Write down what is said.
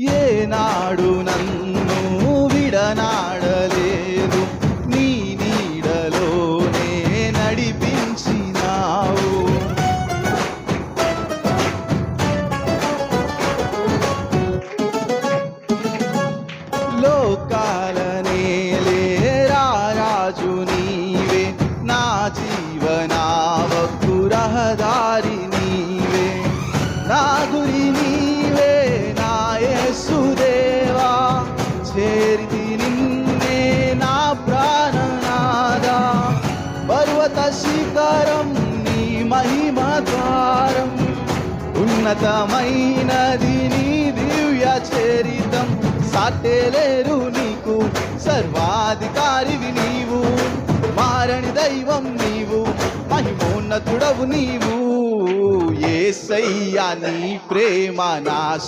ఏనాడు నన్ను విడనాడలేదు. నీ నీడలోనే నడిపించినావు. లోకాలనే రాజు నీవే. నా జీవనావకు రహదారి నిన్నే నా ప్రాణనాదా. పర్వత శిఖరం నీ మహిమ ద్వారం. ఉన్నతమైనది నీ దివ్య చరితం. సాటేలేరు నీకు సర్వాధికారివి నీవు. మారని దైవం నీవు మహిమోన్నతుడవు నీవు. ఏసయ్యా నీ ప్రేమ నా